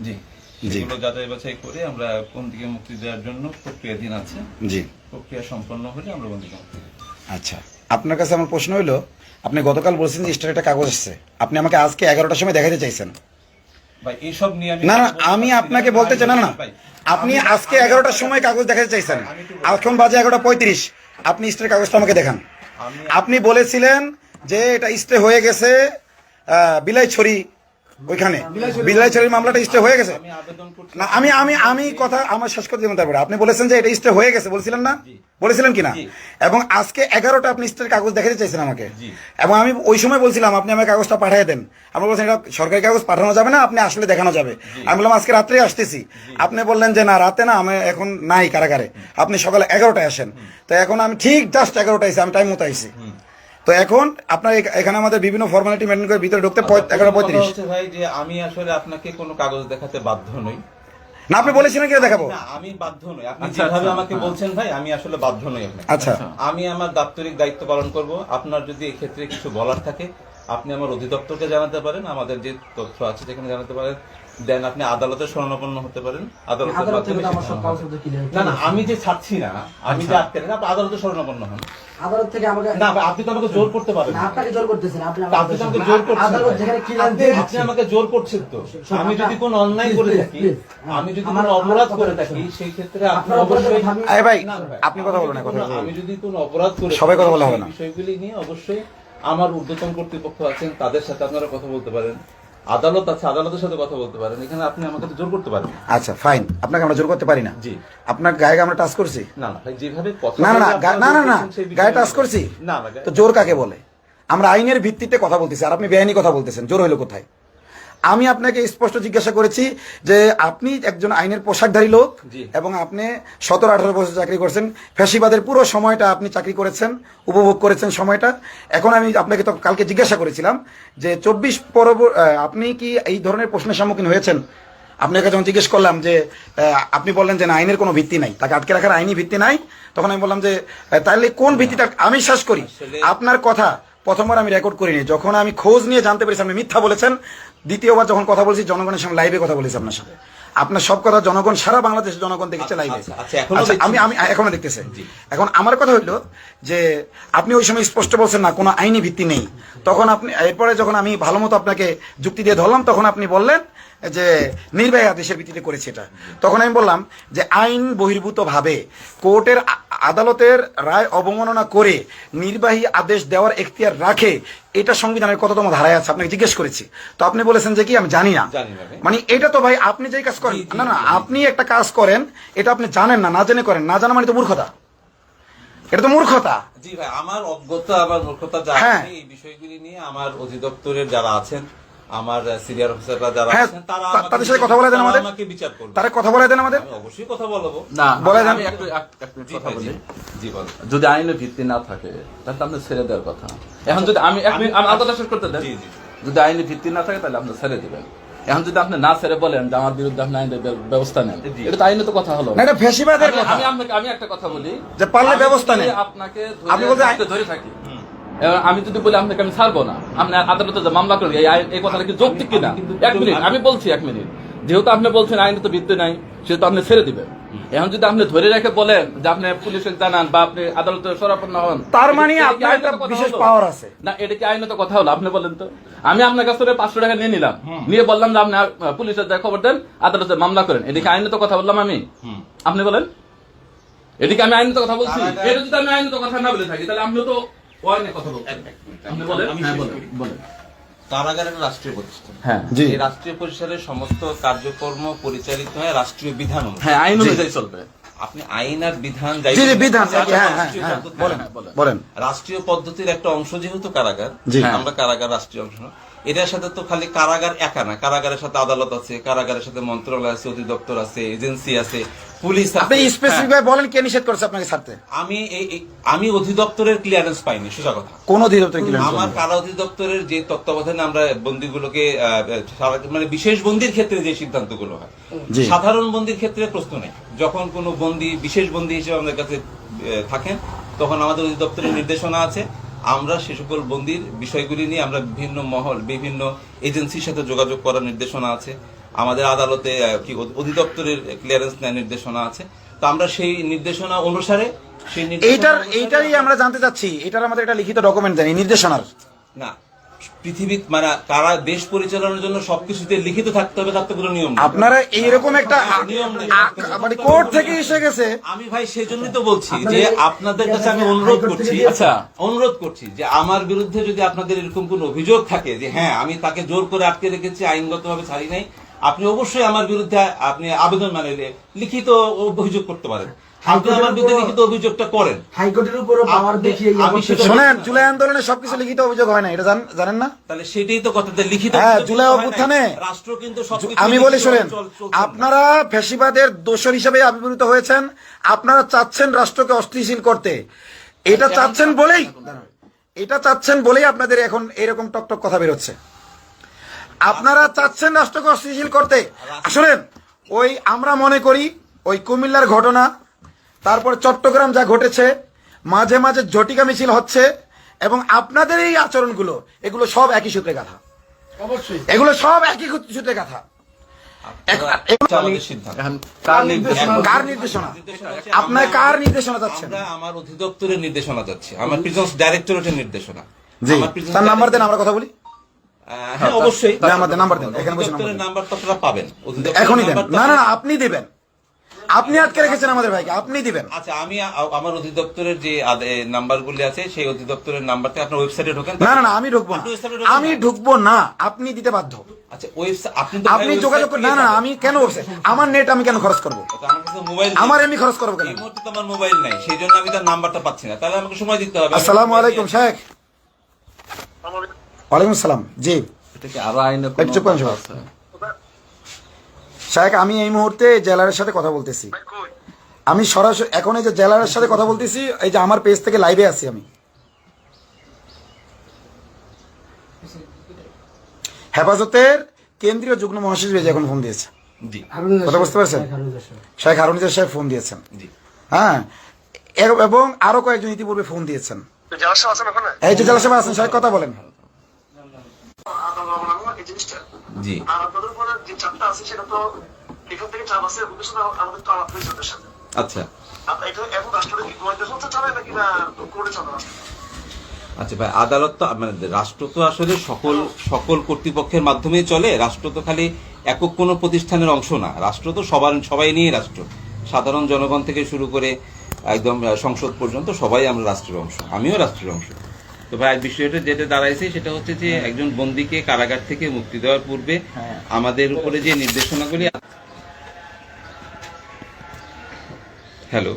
জি। সেগুলো যাচাই বাছাই করে আমরা বন্দীকে মুক্তি দেওয়ার জন্য প্রক্রিয়াধীন আছে জি। প্রক্রিয়া সম্পন্ন হলে আমরা বন্দীকে মুক্তি আচ্ছা। আপনার কাছে আমার প্রশ্ন হলো আপনি গতকাল বলছেন যে স্টার একটা কাগজ আসছে আপনি আমাকে আজকে এগারোটার সময় দেখাতে চাইছেন। ভাই এইসব নিয়ে না না আমি আপনাকে বলতে চাই না না আপনি আজকে এগারোটার সময় কাগজ দেখাতে চাইছেন। এখন বাজে এগারোটা পঁয়ত্রিশ। আপনি স্টের কাগজটা আমাকে দেখান। আপনি বলেছিলেন যে এটা স্টে হয়ে গেছে আহ, বিলাইছড়ি ওইখানে। বিলাইছড়ির মামলাটা স্টে হয়ে গেছে। না আমি আমি আমি কথা আমার শেষ করতে দেবেন তারপরে। আপনি বলেছেন যে এটা স্টে হয়ে গেছে বলছিলেন না? বলেছিলেন কিনা? এবং আজকে এগারোটা আপনি স্টের কাগজ দেখাতে চাইছেন আমাকে। এবং আমি ওই সময় বলছিলাম আপনি আমার কাগজটা পাঠিয়ে দেন। আমি বলছেন এটা সরকারি কাগজ পাঠানো যাবে না? আপনি আসলে দেখানো যাবে। আমি বললাম আজকে রাত্রে আসতেছি। আপনি বললেন যে না রাতে না আমি এখন নাই কারাগারে। আপনি সকালে এগারোটায় আসেন। তো এখন আমি ঠিক জাস্ট এগারোটায় আইসি আমি টাইম মতো আইসি তো এখন আপনার এখানে আমাদের বিভিন্ন ফর্মালিটি মেনটেন করে ভিতরে ঢুকতে এগারোটা কথা পঁয়ত্রিশ ভাই যে আমি আসলে আপনাকে কোনো কাগজ দেখাতে বাধ্য নই। না আপনি বলেছিলেন কি দেখাবো? আমি বাধ্য নই। আপনি আচ্ছা, যেভাবে আচ্ছা, আমাকে হ্যাঁ। বলছেন ভাই আমি আসলে বাধ্য নই আচ্ছা। আমি আমার দাপ্তরিক দায়িত্ব পালন করব। আপনার যদি এক্ষেত্রে কিছু বলার থাকে আপনি আমার অধিদপ্তরকে জানাতে পারেন। আমাদের যে তথ্য আছে সেখানে জানাতে পারেন। দেন আপনি আদালতে শরণাপন্ন হতে পারেন আদালতের মাধ্যমে। না না আমি যে ছাড়ছি না আমি যে আটকে রাখি, আপনি আদালতে শরণাপন্ন হন। আদালত থেকে আমাকে না আপনি তো আমাকে জোর করতে পারেন। আপনাকে জোর করতেছেন আপনি তা আপনি তো আমাকে জোর করছেন। আদালত যেখানে ক্লিয়ার আপনি- আপনি আমাকে জোর করছেন তো। আমি যদি কোনো অন্যায় করে থাকি আমি যদি কোনো অপরাধ কথা করে থাকি সেই ক্ষেত্রে আপনি অবশ্যই আরে ভাই আপনি কথা আমি বলেন না কথা আমি যদি কোনো অপরাধ করে সবাই কথা বলা হবে না। বিষয়গুলি নিয়ে অবশ্যই আমার ঊর্ধ্বতন কর্তৃপক্ষ আছেন তাদের সাথে আপনারা কথা বলতে পারেন। আদালত আছে আদালতের সাথে কথা বলতে পারেন। এখানে আপনি আমাকে তো জোর করতে পারেন আচ্ছা ফাইন আপনাকে আমরা জোর করতে পারি না। জি। আপনার গায়ে আমরা টাচ করছি? না না ভাই যেভাবে কথা না না না গায়ে টাচ করছি। না না তো জোর কাকে বলে? আমরা আইনের ভিত্তিতে কথা বলতেছি আর আপনি বেআইনি কথা বলতেছেন জোর হইল কোথায়? আমি আপনাকে স্পষ্ট জিজ্ঞাসা করেছি যে আপনি একজন আইনের পোশাকধারী লোক এবং আপনি সতেরো আঠারো বছর চাকরি করছেন। ফ্যাসিবাদের পুরো সময়টা আপনি চাকরি করেছেন উপভোগ করেছেন সময়টা। এখন আমি আপনাকে তো কালকে জিজ্ঞাসা করেছিলাম যে চব্বিশ পরবর আপনি কি এই ধরনের প্রশ্নের সম্মুখীন হয়েছেন? আপনাকে যখন জিজ্ঞেস করলাম যে আপনি বললেন যে না আইনের কোনো ভিত্তি নাই তাকে আটকে রাখার আইনি ভিত্তি নাই তখন আমি বললাম যে তাহলে কোন ভিত্তিটা আমি শ্বাস করি? আপনার কথা প্রথমবার আমি রেকর্ড করিনি। যখন আমি খোঁজ নিয়ে জানতে পেরেছি, আপনি মিথ্যা বলেছেন, দ্বিতীয়বার যখন কথা বলছি, জনগণের সামনে লাইভে কথা বলেছি আপনার সাথে। আপনার সব কথা জনগণ সারা বাংলাদেশের জনগণ দেখেছে লাইভে আচ্ছা, আচ্ছা, আচ্ছা, আমি আমি এখনও দেখতেছে। এখন আমার কথা হইল যে আপনি ওই সময় স্পষ্ট বলছেন না কোনো আইনি ভিত্তি নেই। তখন আপনি এরপরে যখন আমি ভালো মতো আপনাকে যুক্তি দিয়ে ধরলাম তখন আপনি বললেন যে নির্বাহী আদেশের ভিত্তিতে করেছে এটা। তখন আমি বললাম যে আইন বহির্ভূত ভাবে কোর্টের আদালতের রায় অবমাননা করে নির্বাহী আদেশ দেওয়ার এখতিয়ার রাখে এটা সংবিধানের কততম ধারায় আছে আপনাকে জিজ্ঞেস করেছি। তো আপনি বলেছেন যে কি আমি জানি না। মানে এটা তো ভাই আপনি যেই কাজ করেন না না। আপনি একটা কাজ করেন এটা আপনি জানেন না না জেনে করেন না জানা মানে তো মূর্খতা এটা তো মূর্খতা জি ভাই আমার অজ্ঞতা আবার মূর্খতা যা হ্যাঁ। এই বিষয়গুলি নিয়ে আমার অধিদপ্তরের যারা আছেন আমার সিনিয়র অফিসাররা যারা হ্যাঁ, আছেন তারা তাদের সাথে কথা বলে দেন আমাদের। আমাকে বিচার করবে তারা কথা বলে দেন আমাদের অবশ্যই কথা বলব না বলে দেন। আমি একটু এক- এক মিনিট কথা বলি জি। বল যদি আইনের ভিত্তি না থাকে তাহলে তো আপনি ছেড়ে দেওয়ার কথা এখন যদি আমি এক মিনিট আমার কথা শেষ করতে দেন জি, জি। যদি আইনের ভিত্তি না থাকে তাহলে আপনি ছেড়ে দিবেন এখন যদি আপনি না ছেড়ে বলেন যে আমার বিরুদ্ধে আপনি আইনের ব্যবস্থা নেন এটা তো আইনে তো কথা হলো। এটা ফেসিবাদের আমি- কথা। আমি আপনাকে আমি একটা কথা বলি। যে পারলে ব্যবস্থা নেন। আপনাকে আপনি ধরে বলতে- থাকতে ধরে থাকি। আমি যদি বলি আপনাকে আমি ছাড়বো না আপনি আদালতে যে মামলা করি এই কথাটা কি যৌক্তিক কিনা? এক মিনিট আমি বলছি এক মিনিট। যেহেতু আপনি বলছেন আইনে তো ভিত্তি নাই সেহেতু আপনি ছেড়ে দিবেন। এখন যদি আপনি ধরে রেখে বলেন যে আপনি পুলিশে জানান বা আপনি আদালতে সরাপন্ন হন তার মানে আপনার একটা বিশেষ পাওয়ার আছে। না এটা কি আইনত কথা হলো? আপনি বলেন তো। আমি আপনার কাছ থেকে পাঁচশো টাকা নিয়ে নিলাম। নিয়ে বললাম যে আপনি পুলিশের যা খবর দেন আদালতে মামলা করেন। এদিকে আইনত কথা বললাম আমি? আপনি বলেন। এদিকে আমি আইনত কথা বলছি? এটা যদি আমি আইনত কথা না বলে থাকি তাহলে আপনি তো কথা বলছেন। আপনি বলেন। হ্যাঁ শেষ বলেন। একটা রাষ্ট্রীয় প্রতিষ্ঠান। হ্যাঁ জি। এই রাষ্ট্রীয় পরিসরের সমস্ত কার্যকর্ম পরিচালিত হয় রাষ্ট্রীয় বিধান হ্যাঁ আইন অনুযায়ী চলবে। আপনি আইন আর বিধান যাই বিধান হ্যাঁ হ্যাঁ হ্যাঁ পদ্ধতি। বলেন বলেন। বলেন। রাষ্ট্রীয় পদ্ধতির একটা অংশ যেহেতু কারাগার আমরা কারাগার রাষ্ট্রীয় অংশ এটার সাথে তো খালি কারাগার একা না। কারাগারের সাথে আদালত আছে কারাগারের সাথে মন্ত্রণালয় আছে অধিদপ্তর আছে এজেন্সি আছে পুলিশ আপনি আছে স্পেসিফিক ভাবে বলেন কে নিষেধ করেছে আপনাকে ছাড়তে? আমি আমি অধিদপ্তরের ক্লিয়ারেন্স পাইনি সোজা কথা। কোন অধিদপ্তর আমার কারা অধিদপ্তরের যে তত্ত্বাবধানে আমরা বন্দীগুলোকে মানে বিশেষ বন্দির ক্ষেত্রে যে সিদ্ধান্তগুলো হয় সাধারণ বন্দির ক্ষেত্রে প্রশ্ন নেই। যখন কোনো বন্দি বিশেষ বন্দি হিসেবে আমাদের কাছে থাকেন তখন আমাদের অধিদপ্তরের নির্দেশনা আছে। আমরা সে সকল বন্দির বিষয়গুলি নিয়ে আমরা বিভিন্ন মহল বিভিন্ন এজেন্সির সাথে যোগাযোগ করার নির্দেশনা আছে। আমাদের আদালতে কি অধিদপ্তরের ক্লিয়ারেন্স নেওয়ার নির্দেশনা আছে। তো আমরা সেই নির্দেশনা অনুসারে সেই এইটার এইটারই আমরা জানতে চাচ্ছি। এটার আমাদের একটা লিখিত ডকুমেন্ট দেন নির্দেশনার। না। পৃথিবী মানে কারা দেশ পরিচালনার জন্য সবকিছুতে লিখিত থাকতে হবে তার তো কোনো নিয়ম আপনারা এইরকম একটা নিয়ম মানে কোর্ট থেকে এসে গেছে। আমি ভাই সেজন্যই তো বলছি যে আপনাদের কাছে আমি অনুরোধ করছি আচ্ছা। অনুরোধ করছি যে আমার বিরুদ্ধে যদি আপনাদের এরকম কোন অভিযোগ থাকে যে হ্যাঁ আমি তাকে জোর করে আটকে রেখেছি আইনগতভাবে ছাড়ি নাই আপনি অবশ্যই আমার বিরুদ্ধে আপনি আবেদন মানে লিখিত অভিযোগ করতে পারেন। আপনি আমার বিরুদ্ধে লিখিত অভিযোগটা করেন। হাইকোর্টের উপরও পাওয়ার আপনি- দেখিয়ে এই আমি অবস্থা- সেটা- শোনেন জুলাই আন্দোলনে সবকিছু লিখিত অভিযোগ হয় না এটা জানেন না? তাহলে সেটাই তো কথা লিখিত হ্যাঁ, জুলাই অভ্যুত্থানে রাষ্ট্র কিন্তু আমি বলি শোনেন চল- চলছে না। আপনারা ফ্যাসিবাদের দোষর হিসেবে আবির্ভূত হয়েছেন আপনারা চাচ্ছেন রাষ্ট্রকে অস্থিতিশীল করতে। এটা চাচ্ছেন বলেই এটা চাচ্ছেন বলেই আপনাদের এখন এরকম টকটক কথা বেরোচ্ছে। আপনারা চাচ্ছেন রাষ্ট্রকে অস্থিতিশীল করতে। শোনেন ওই আমরা মনে করি ওই কুমিল্লার ঘটনা তারপর চট্টগ্রাম যা ঘটেছে মাঝে মাঝে জটিকা মিছিল হচ্ছে এবং আপনাদের এই আচরণগুলো এগুলো সব একই সূত্রে গাথা। অবশ্যই। এগুলো সব একই সূত্রে গাথা। এখন কার নির্দেশনা? কার নির্দেশনা? নির্দেশনা আপনার কার নির্দেশনা যাচ্ছেন আমার অধিদপ্তরের নির্দেশনা যাচ্ছে আমার প্রিজন্স ডাইরেক্টরেটের নির্দেশনা। আমার তার নাম্বার দেন আমরা কথা বলি। হ্যাঁ অবশ্যই। তার নাম্বার দেন, এখানে বসে নাম্বার নাম্বার তো আপনারা পাবেন। এখনই দেন। না না না আপনি দিবেন। আপনি আটকে রেখেছেন আমাদের ভাইকে আপনি দিবেন। আচ্ছা আমি আমার অধিদপ্তরের যে নাম্বারগুলি আছে সেই অধিদপ্তরের নাম্বারটা আপনার ওয়েবসাইটে ঢোকেন। না না না আমি ঢুকবো না। আপনি আমি ঢুকবো না দিতে বাধ্য। আচ্ছা ওয়েবসাইট আপনি তো আপনি যোগাযোগ করুন না না আমি কেন? আমার নেট আমি কেন খরচ করব? তো আমার কাছে মোবাইল আমার এমনি খরচ করব কেন? এই মুহূর্তে তো আমার মোবাইল নাই সেই জন্য আমি তার নাম্বারটা পাচ্ছি না। তাহলে আমাকে সময় দিতে হবে। আসসালামু আলাইকুম শেখ ওয়ালাইকুম আসসালাম জি এটা কি আরও আইনে কোনো একটু চুপ করেন কথা সবাই। আছে? শেখ আমি এই মুহূর্তে জেলারের সাথে কথা বলতেছি। আমি সরাসরি এখন এই যে জেলারের সাথে কথা বলতেছি এই যে আমার পেজ থেকে লাইভে আছি আমি। হেফাজতের কেন্দ্রীয় যুগ্ম মহাসচিব যে এখন ফোন দিয়েছে। কথা বুঝতে পারছেন? শেখ হারুনিজার সাহেব। ফোন দিয়েছেন। হ্যাঁ। এবং আরও কয়েকজন ইতিপূর্বে ফোন দিয়েছেন। এই যে জেলা সাহেব আছেন সাহেব কথা বলেন। এই জিনিসটা। জি। আর আপনাদের উপরে যে চাপটা আছে সেটা তো এখান থেকে চাপ আছে ওদের সাথে আমাদের তো আলাপ হয়েছে ওদের সাথে। আচ্ছা। এটা এখন রাষ্ট্রটা কি গোয়েন্দা সংস্থা চলে নাকি না কোর্টে চলে রাষ্ট্র? আচ্ছা ভাই আদালত তো মানে রাষ্ট্র তো আসলে সকল সকল কর্তৃপক্ষের মাধ্যমেই চলে। রাষ্ট্র তো খালি একক কোনো প্রতিষ্ঠানের অংশ না। রাষ্ট্র তো সবার সবাই নিয়ে রাষ্ট্র। সাধারণ জনগণ থেকে শুরু করে একদম সংসদ পর্যন্ত সবাই আমরা রাষ্ট্রের অংশ। আমিও রাষ্ট্রের অংশ। তো ভাই বিষয়টা যেটা দাঁড়াইছে সেটা হচ্ছে যে একজন বন্দীকে কারাগার থেকে মুক্তি দেওয়ার পূর্বে আমাদের উপরে যে নির্দেশনাগুলি হ্যালো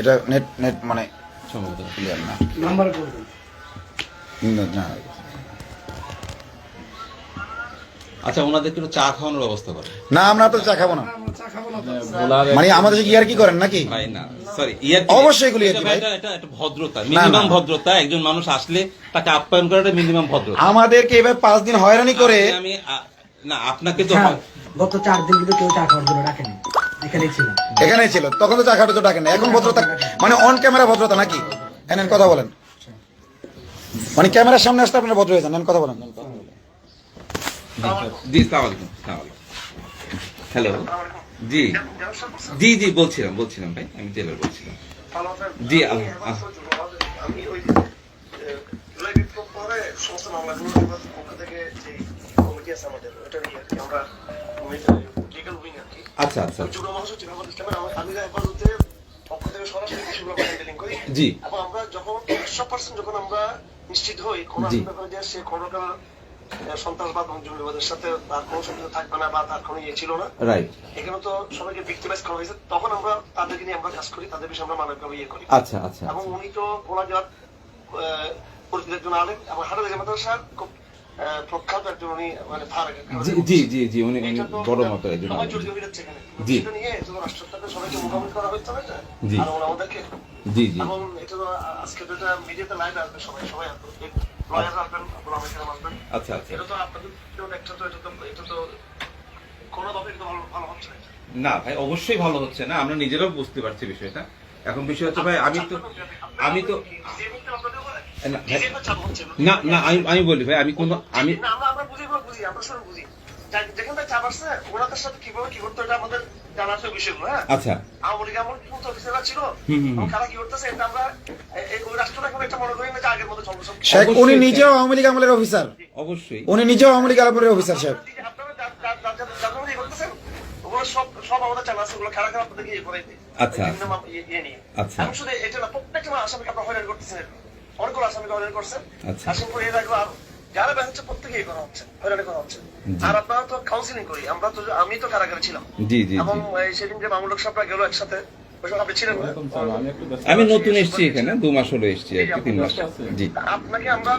এটা নেট নেট মানে সম্ভবত। ক্লিয়ার না। নাম্বার না আচ্ছা ওনাদেরকে একটু চা খাওয়ানোর ব্যবস্থা করে না আমরা তো চা খাব না। মানে আমাদের কি আর কি করেন নাকি? ভাই না। সরি অবশ্যই এগুলি ইয়ার্কি ভাই। এটা এটা একটা ভদ্রতা মিনিমাম ভদ্রতা একজন মানুষ আসলে তাকে আপ্যায়ন করাটা মিনিমাম ভদ্রতা। আমাদেরকে এবার পাঁচ দিন হয়রানি করে আপনি- আমি না আপনাকে তো হ্যাঁ। গত চার দিন কিন্তু কেউ চা খাওয়ার জন্য ডাকেনি। এখানেই ছিল। তখন তো চা ডাকেন। না এখন ভদ্রতা মানে অন ক্যামেরা ভদ্রতা নাকি? এনেন কথা বলেন। মানে ক্যামেরার সামনে আসলে আপনারা ভদ্র হয়ে যান। কথা বলেন। জি হ্যালো জি। জি জি বলছিলাম বলছিলাম ভাই আমি জেলার বলছিলাম। জি, আচ্ছা আচ্ছা। জি। আমরা যখন একশো পার্সেন্ট যখন আমরা নিশ্চিত হই কোন ব্যাপারে যে সে কোনো সন্ত্রাসবাদ এবং জঙ্গিবাদের সাথে তার কোনো সম্পর্ক থাকবে না বা তার কোনো ইয়ে ছিল না। রাইট এখানে তো সবাইকে ভিক্টিমাইজ করা হয়েছে। তখন আমরা তাদেরকে নিয়ে আমরা কাজ করি তাদের বিষয়ে আমরা মানবিকভাবে ইয়ে করি। আচ্ছা আচ্ছা এবং উনি তো বলা যাওয়ার পরিচিত একজন আলেম এবং জামাত সাহেব খুব প্রখ্যাত একজন উনি মানে জি জি জি উনি উনি বড় মতো একজন জি। নিয়ে তো রাষ্ট্রটাকে সবাইকে মোকাবিলা করা হচ্ছে না। আর ওরা আমাদেরকে জি জি। এবং এটা তো আজকে তো এটা মিডিয়াতে লাইভ আসবে সবাই সবাই লয়ার আসবেন আসবেন আচ্ছা আচ্ছা। এটা তো আপনাদের একটা তো এটা তো এটা তো কোনোভাবে এটা ভালো ভালো হচ্ছে না ভাই অবশ্যই ভালো হচ্ছে না আমরা নিজেরাও বুঝতে পারছি বিষয়টা। এখন বিষয় হচ্ছে ভাই আমি তো আমি তো না, না আমি আমি বলি ভাই আমি কোনো আমি আমরা বুঝি বুঝি আমরা সব বুঝি। যেখান থেকে চাপ আসছে ওনাদের সাথে কীভাবে কি করতে এটা আমাদের জানার তো বিষয়গুলো হ্যাঁ আচ্ছা আওয়ামী লীগ অফিসাররা ছিল কি করতেছে এটা আমরা ওই রাষ্ট্রটা এখন একটা মনে করি না যে আগের মতো শেখ উনি নিজেও আওয়ামী লীগ আমলের অফিসার অবশ্যই উনি নিজেও আওয়ামী লীগ আমলের অফিসার জানা আছে। আচ্ছা। আচ্ছা। শুধু এটা না, প্রত্যেকটা আসামিকে আপনারা হয়রানি করতেছেন। অনেকগুলো আসামিকে হয়রানি করছেন। আচ্ছা। আসামি করে এর আরো- যারা বের হচ্ছে প্রত্যেকে কোনো করা হচ্ছে, হয়রানি করা হচ্ছে। আর আপনারা তো কাউন্সিলিং করি আমরা তো আমি তো কারাগারে ছিলাম। জি জি এবং সেদিন যে মামুলক সাহেবরা গেল একসাথে আমি আমি নতুন এসেছি এখানে দু মাস হলো এসেছি আর কি তিন মাস। জি। আপনাকে আমরা